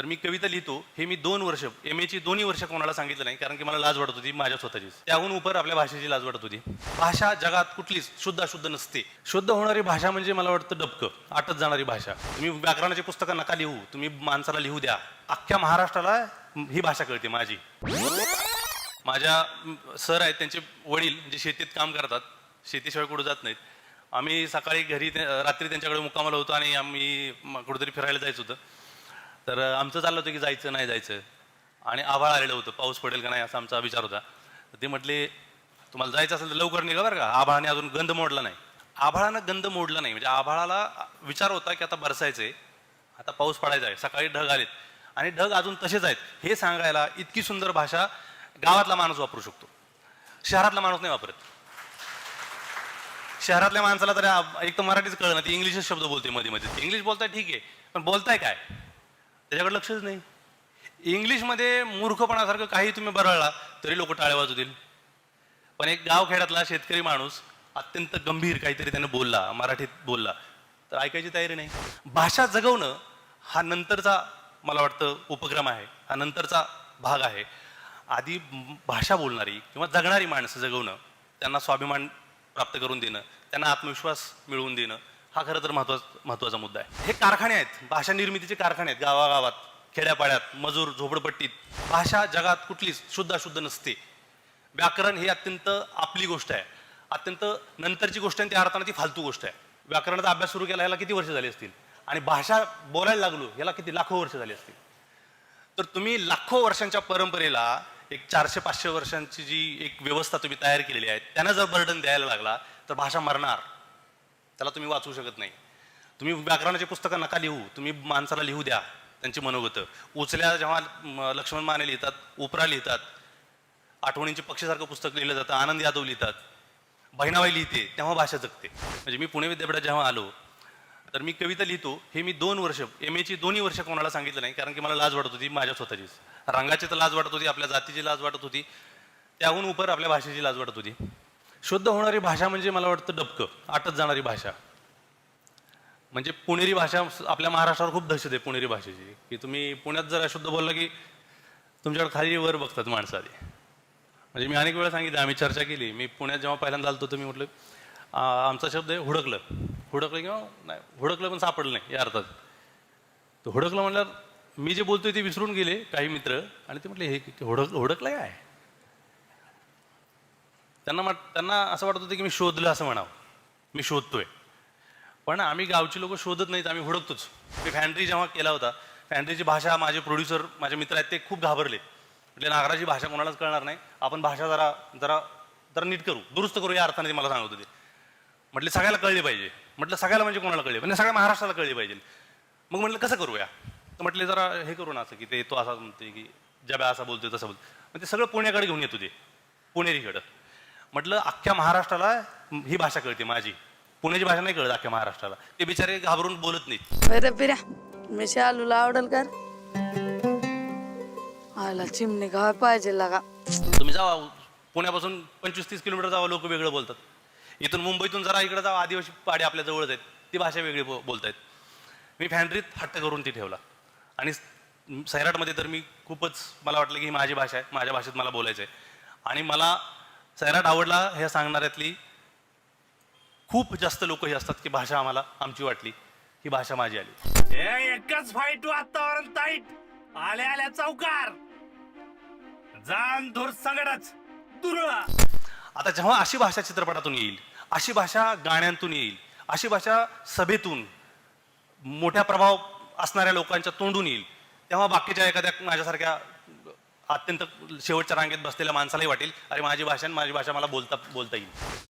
तर मी कविता लिहितो हे मी दोन वर्ष एम एची दोन्ही वर्ष कोणाला सांगितलं नाही कारण की मला लाज वाटत होती माझ्या स्वतःचीच. त्याहून उपर आपल्या भाषेची लाज वाटत होती. भाषा जगात कुठलीच शुद्ध अशुद्ध नसते. शुद्ध होणारी भाषा म्हणजे मला वाटतं डबकं आटत जाणारी भाषा. तुम्ही व्याकरणाची पुस्तकं नका लिहू? तुम्ही माणसाला लिहू द्या. अख्ख्या महाराष्ट्राला ही भाषा कळते माझी. माझ्या सर आहेत त्यांचे वडील जे शेतीत काम करतात शेतीशिवाय कुठं जात नाहीत. आम्ही सकाळी घरी रात्री त्यांच्याकडे मुक्कामाला होतो आणि आम्ही कुठेतरी फिरायला जायचं होतं. तर आमचं चाललं होतं की जायचं नाही जायचं. आणि आभाळ आलेलं होतं. पाऊस पडेल का नाही असा आमचा विचार होता. तर ते म्हटले तुम्हाला जायचं असेल तर लवकर निघा बरं का. आभाळाने अजून गंध मोडला नाही. आभाळानं गंध मोडला नाही. म्हणजे आभाळाला विचार होता की आता बरसायचंय आता पाऊस पडायचा आहे. सकाळी ढग आलेत. आणि ढग अजून तसेच आहेत. हे सांगायला इतकी सुंदर भाषा गावातला माणूस वापरू शकतो. शहरातला माणूस नाही वापरत. शहरातल्या माणसाला तर एक तर मराठीच कळलं ना ती इंग्लिशच शब्द बोलते मध्ये मध्ये इंग्लिश बोलताय ठीक आहे. पण बोलताय काय? त्याच्याकडे लक्षच नाही. इंग्लिशमध्ये मूर्खपणासारखं काही तुम्ही बरळला तरी लोक टाळे वाजवतील. पण एक गावखेड्यातला शेतकरी माणूस अत्यंत गंभीर काहीतरी त्याने बोलला मराठीत बोलला. तर ऐकायची तयारी नाही. भाषा जगवणं हा नंतरचा मला वाटतं उपक्रम आहे. हा नंतरचा भाग आहे. आधी भाषा बोलणारी किंवा जगणारी माणसं जगवणं त्यांना स्वाभिमान प्राप्त करून देणं त्यांना आत्मविश्वास मिळवून देणं हा खरं तर महत्त्वाचा महत्त्वाचा मुद्दा आहे. हे कारखाने आहेत. भाषा निर्मितीचे कारखाने आहेत. गावागावात खेड्यापाड्यात मजूर झोपडपट्टीत. भाषा जगात कुठलीच शुद्ध अशुद्ध नसते. व्याकरण ही अत्यंत आपली गोष्ट आहे. अत्यंत नंतरची गोष्ट आहे त्या अर्थानं ती फालतू गोष्ट आहे. व्याकरणाचा अभ्यास सुरू केला याला किती वर्ष झाली असतील? आणि भाषा बोलायला लागलो याला किती लाखो वर्ष झाली असतील? तर तुम्ही लाखो वर्षांच्या परंपरेला एक चारशे पाचशे वर्षांची जी एक व्यवस्था तुम्ही तयार केलेली आहे त्यांना जर बर्डन द्यायला लागला तर भाषा मरणार. त्याला तुम्ही वाचू शकत नाही. तुम्ही व्याकरणाची पुस्तकं नका लिहू तुम्ही माणसाला लिहू द्या त्यांची मनोगत. उचल्या जेव्हा लक्ष्मण माने लिहितात उपरा लिहितात आठवणींचे पक्षीसारखं पुस्तक लिहिलं जातं आनंद यादव लिहितात बहिणाबाई लिहिते तेव्हा भाषा जगते. म्हणजे मी पुणे विद्यापीठात जेव्हा आलो तर मी कविता लिहितो हे मी दोन वर्ष एम एची दोन्ही वर्ष कोणाला सांगितलं नाही कारण की मला लाज वाटत होती माझ्या स्वतःचीच. रंगाची तर लाज वाटत होती आपल्या जातीची लाज वाटत होती त्याहून उपर आपल्या भाषेची लाज वाटत होती. शुद्ध होणारी भाषा म्हणजे मला वाटतं डबकं आटत जाणारी भाषा. म्हणजे पुणेरी भाषा आपल्या महाराष्ट्रावर खूप दहशत आहे पुणेरी भाषेची. की तुम्ही पुण्यात जर अशुद्ध बोलला की तुमच्याकडे खाली वर बघतात माणसं आधी. म्हणजे मी अनेक वेळा सांगितलं आम्ही चर्चा केली. मी पुण्यात जेव्हा पहिल्यांदा आलो होतो मी म्हटलं आमचा शब्द आहे हुडकलं. हुडकलं किंवा नाही हुडकलं पण सापडलं नाही या अर्थात. तर हुडकलं म्हटल्यावर मी जे बोलतोय ते विसरून गेले काही मित्र आणि ते म्हटले हे हे हुडक हुडकलं काय? त्यांना म्हट त्यांना असं वाटत होतं की मी शोधलं असं म्हणावं. मी शोधतोय. पण आम्ही गावची लोक शोधत नाहीत आम्ही हुडकतोच. मी फॅन्ड्री जेव्हा केला होता फॅन्ड्रीची भाषा माझे प्रोड्युसर माझे मित्र आहेत ते खूप घाबरले. म्हणजे नागराची भाषा कोणालाच कळणार नाही. आपण भाषा जरा जरा जरा नीट करू. दुरुस्त करू या अर्थाने ते मला सांगत होते. म्हटले सगळ्याला कळली पाहिजे. म्हटलं सगळ्याला म्हणजे कोणाला कळली? म्हणजे सगळ्या महाराष्ट्राला कळली पाहिजे. मग म्हटलं कसं करूया? तर म्हटले जरा हे करू ना असं की ते तो असा म्हणते की जब्या असा बोलतोय तसं बोलतोय. मग ते सगळं पुण्याकडे घेऊन येतो ते पुणेरीकडं. म्हटलं अख्ख्या महाराष्ट्राला ही भाषा कळते माझी. पुण्याची भाषा नाही कळत अख्ख्या महाराष्ट्राला. ते बिचारे घाबरून बोलत नाहीत. बरं पिऱ्या मी शालूला आवडेल कर आला चिमणी गाव पाहिजे लागा. तुम्ही जावा पुण्यापासून पंचवीस तीस किलोमीटर जावा लोक वेगळं बोलतात. इथून मुंबईतून जरा इकडे जावा आदिवासी पाडे आपल्या जवळच आहेत. ती भाषा वेगळी बो- बोलतायत. मी फॅन्ड्रीत हट्ट करून ती ठेवला. आणि सैराटमध्ये तर मी खूपच मला वाटलं की ही माझी भाषा आहे. माझ्या भाषेत मला बोलायचं आहे आणि मला सैराट आवडला हे सांगणाऱ्यातली. खूप जास्त लोक हे असतात की भाषा आम्हाला आमची वाटली. ही भाषा माझी आली. एकच फाईट वातावरण ताईट. आल्या आल्या चौकार. जाण धूर संगडच. दुरळा आता जेव्हा अशी भाषा चित्रपटातून येईल अशी भाषा गाण्यांतून येईल अशी भाषा सभेतून मोठ्या प्रभाव असणाऱ्या लोकांच्या तोंडून येईल तेव्हा बाकीच्या एखाद्या माझ्यासारख्या अत्यंत शेवटच्या रांगेत बसलेल्या माणसालाही वाटेल. अरे माझी भाषा माझी भाषा मला बोलता बोलता येईल.